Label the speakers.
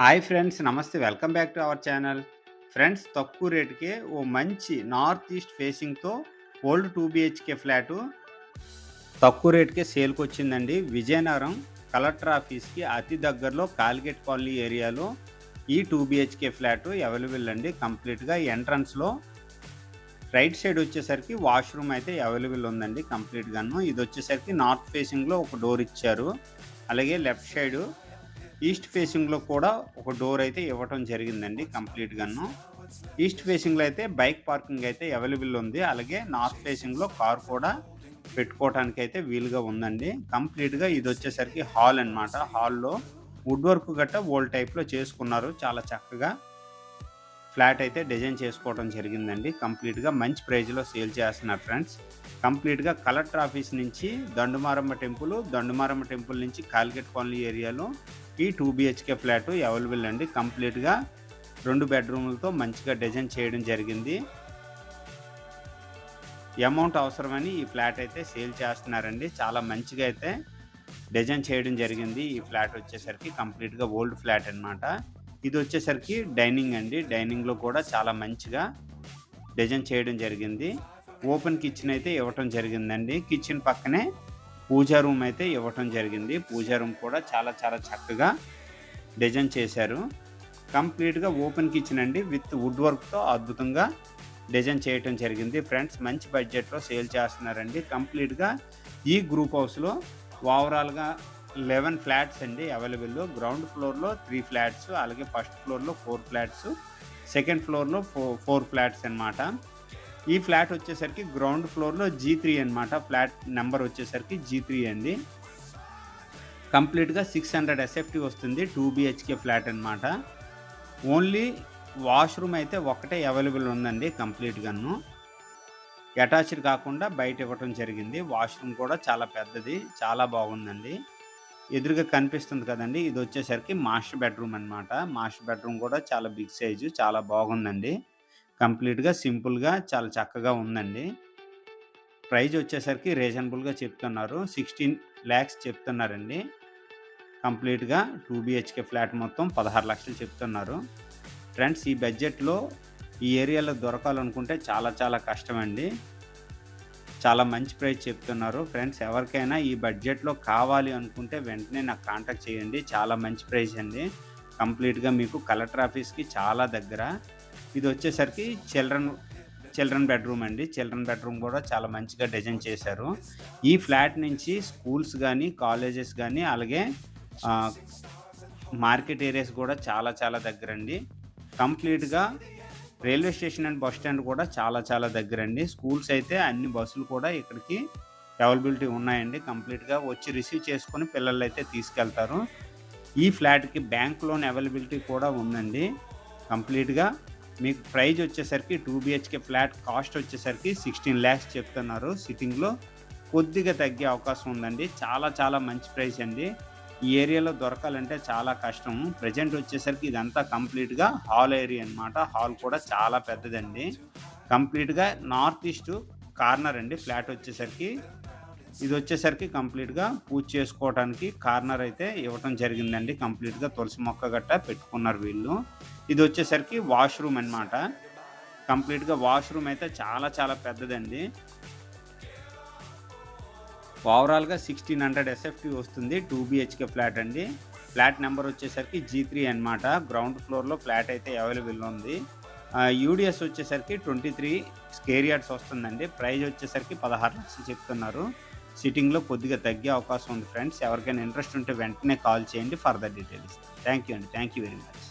Speaker 1: Hi friends నమస్తే. Welcome back to our channel. Friends తక్కువ రేటుకే ఓ మంచి నార్త్ ఈస్ట్ ఫేసింగ్తో ఓల్డ్ టూ బిహెచ్కే ఫ్లాటు. తక్కువ రేటుకే సేల్కి వచ్చిందండి విజయనగరం కలెక్టర్ ఆఫీస్కి అతి దగ్గరలో కాల్గేట్ కాలనీ ఏరియాలో ఈ టూ బిహెచ్కే ఫ్లాట్ అవైలబుల్ అండి. కంప్లీట్గా ఎంట్రన్స్లో రైట్ సైడ్ వచ్చేసరికి వాష్రూమ్ అయితే అవైలబుల్ ఉందండి కంప్లీట్గాను. ఇది వచ్చేసరికి నార్త్ ఫేసింగ్లో ఒక డోర్ ఇచ్చారు. అలాగే లెఫ్ట్ సైడు ఈస్ట్ ఫేసింగ్లో కూడా ఒక డోర్ అయితే ఇవ్వటం జరిగిందండి కంప్లీట్గాను. ఈస్ట్ ఫేసింగ్లో అయితే బైక్ పార్కింగ్ అయితే అవైలబుల్ ఉంది. అలాగే నార్త్ ఫేసింగ్లో కార్ కూడా పెట్టుకోవడానికి అయితే వీలుగా ఉందండి. కంప్లీట్గా ఇది వచ్చేసరికి హాల్ అనమాట హాల్లో వుడ్ వర్క్ గట్ట ఓల్డ్ టైప్లో చేసుకున్నారు. చాలా చక్కగా ఫ్లాట్ అయితే డిజైన్ చేసుకోవడం జరిగిందండి. కంప్లీట్గా మంచి ప్రైజ్లో సేల్ చేస్తున్నారు ఫ్రెండ్స్. కంప్లీట్గా కలెక్టర్ ఆఫీస్ నుంచి దండుమారమ్మ టెంపుల్ దండుమారమ్మ టెంపుల్ నుంచి కాల్గెట్ కాలనీ ఏరియాలో ఈ టూ బిహెచ్కే ఫ్లాట్ అవైలబుల్ అండి. కంప్లీట్గా రెండు బెడ్రూమ్లతో మంచిగా డిజైన్ చేయడం జరిగింది. అమౌంట్ అవసరమని ఈ ఫ్లాట్ అయితే సేల్ చేస్తున్నారండి. చాలా మంచిగా అయితే డిజైన్ చేయడం జరిగింది. ఈ ఫ్లాట్ వచ్చేసరికి కంప్లీట్గా ఓల్డ్ ఫ్లాట్ అనమాట ఇది వచ్చేసరికి డైనింగ్ అండి. డైనింగ్లో కూడా చాలా మంచిగా డిజైన్ చేయడం జరిగింది. ఓపెన్ కిచెన్ అయితే ఇవ్వటం జరిగిందండి. కిచెన్ పక్కనే పూజా రూమ్ అయితే ఇవ్వటం జరిగింది. పూజా రూమ్ కూడా చాలా చాలా చక్కగా డిజైన్ చేశారు. కంప్లీట్గా ఓపెన్ కిచెన్ అండి. విత్ వుడ్ వర్క్తో అద్భుతంగా డిజైన్ చేయటం జరిగింది. ఫ్రెండ్స్ మంచి బడ్జెట్లో సేల్ చేస్తున్నారండి. కంప్లీట్గా ఈ గ్రూప్ హౌస్లో ఓవరాల్గా లెవెన్ ఫ్లాట్స్ అండి అవైలబుల్. గ్రౌండ్ ఫ్లోర్లో త్రీ ఫ్లాట్స్ అలాగే ఫస్ట్ ఫ్లోర్లో ఫోర్ ఫ్లాట్స్ సెకండ్ ఫ్లోర్లో ఫో ఫోర్ ఫ్లాట్స్ అనమాట ఈ ఫ్లాట్ వచ్చేసరికి గ్రౌండ్ ఫ్లోర్లో జీ త్రీ అనమాట ఫ్లాట్ నెంబర్ వచ్చేసరికి జీ త్రీ అండి. కంప్లీట్గా సిక్స్ హండ్రెడ్ ఎస్ఎఫ్టీ వస్తుంది టూ బిహెచ్కే ఫ్లాట్ అనమాట ఓన్లీ వాష్రూమ్ అయితే ఒకటే అవైలబుల్ ఉందండి కంప్లీట్గాను. అటాచ్డ్ కాకుండా బయట ఇవ్వటం జరిగింది. వాష్రూమ్ కూడా చాలా పెద్దది చాలా బాగుందండి. ఎదురుగా కనిపిస్తుంది కదండి ఇది వచ్చేసరికి మాస్టర్ బెడ్రూమ్ అనమాట మాస్టర్ బెడ్రూమ్ కూడా చాలా బిగ్ సైజు చాలా బాగుందండి. కంప్లీట్గా సింపుల్గా చాలా చక్కగా ఉందండి. ప్రైజ్ వచ్చేసరికి రీజనబుల్గా చెప్తున్నారు. సిక్స్టీన్ ల్యాక్స్ చెప్తున్నారండి. కంప్లీట్గా టూ బిహెచ్కే ఫ్లాట్ మొత్తం పదహారు లక్షలు చెప్తున్నారు. ఫ్రెండ్స్ ఈ బడ్జెట్లో ఈ ఏరియాలో దొరకాలనుకుంటే చాలా చాలా కష్టమండి. చాలా మంచి ప్రైస్ చెప్తున్నారు. ఫ్రెండ్స్ ఎవరికైనా ఈ బడ్జెట్లో కావాలి అనుకుంటే వెంటనే నాకు కాంటాక్ట్ చేయండి. చాలా మంచి ప్రైస్ అండి. కంప్లీట్గా మీకు కలెక్టర్ ఆఫీస్కి చాలా దగ్గర ఇది వచ్చేసరికి చిల్డ్రన్ చిల్డ్రన్ బెడ్రూమ్ అండి. చిల్డ్రన్ బెడ్రూమ్ కూడా చాలా మంచిగా డిజైన్ చేశారు. ఈ ఫ్లాట్ నుంచి స్కూల్స్ కానీ కాలేజెస్ కానీ అలాగే మార్కెట్ ఏరియాస్ కూడా చాలా చాలా దగ్గర అండి కంప్లీట్గా railway station and bus stand కూడా చాలా చాలా దగ్గర అండి స్కూల్స్ అయితే అన్ని బస్సులు కూడా ఇక్కడికి అవైలబిలిటీ ఉన్నాయండి. కంప్లీట్గా వచ్చి రిసీవ్ చేసుకొని పిల్లలు అయితే తీసుకెళ్తారు. ఈ ఫ్లాట్కి బ్యాంక్ లోన్ అవైలబిలిటీ కూడా ఉందండి. కంప్లీట్గా మీకు ప్రైజ్ వచ్చేసరికి టూ బిహెచ్కే ఫ్లాట్ కాస్ట్ వచ్చేసరికి సిక్స్టీన్ ల్యాక్స్ చెప్తున్నారు. సిట్టింగ్లో కొద్దిగా తగ్గే అవకాశం ఉందండి. చాలా చాలా మంచి ప్రైస్ అండి. ఈ ఏరియాలో దొరకాలంటే చాలా కష్టం. ప్రజెంట్ వచ్చేసరికి ఇదంతా కంప్లీట్గా హాల్ ఏరియా అనమాట హాల్ కూడా చాలా పెద్దదండి. కంప్లీట్గా నార్త్ ఈస్ట్ కార్నర్ అండి ఫ్లాట్ వచ్చేసరికి. ఇది వచ్చేసరికి కంప్లీట్గా పూజ చేసుకోవడానికి కార్నర్ అయితే ఇవ్వటం జరిగిందండి. కంప్లీట్గా తులసి మొక్క గట్ట పెట్టుకున్నారు వీళ్ళు. ఇది వచ్చేసరికి వాష్రూమ్ అనమాట కంప్లీట్గా వాష్రూమ్ అయితే చాలా చాలా పెద్దదండి. ఓవరాల్గా సిక్స్టీన్ హండ్రెడ్ ఎస్ఎఫ్టీ వస్తుంది. టూ బిహెచ్కే ఫ్లాట్ అండి. ఫ్లాట్ నెంబర్ వచ్చేసరికి జీ త్రీ అనమాట గ్రౌండ్ ఫ్లోర్లో ఫ్లాట్ అయితే అవైలబుల్ ఉంది. యూడిఎస్ వచ్చేసరికి ట్వంటీ త్రీ స్కేర్ యార్డ్స్ వస్తుందండి. ప్రైజ్ వచ్చేసరికి పదహారు లక్షలు చెప్తున్నారు. సిట్టింగ్లో కొద్దిగా తగ్గే అవకాశం ఉంది ఫ్రెండ్స్. ఎవరికైనా ఇంట్రెస్ట్ ఉంటే వెంటనే కాల్ చేయండి. ఫర్దర్ డీటెయిల్స్ థ్యాంక్ యూ అండి. Thank you very much.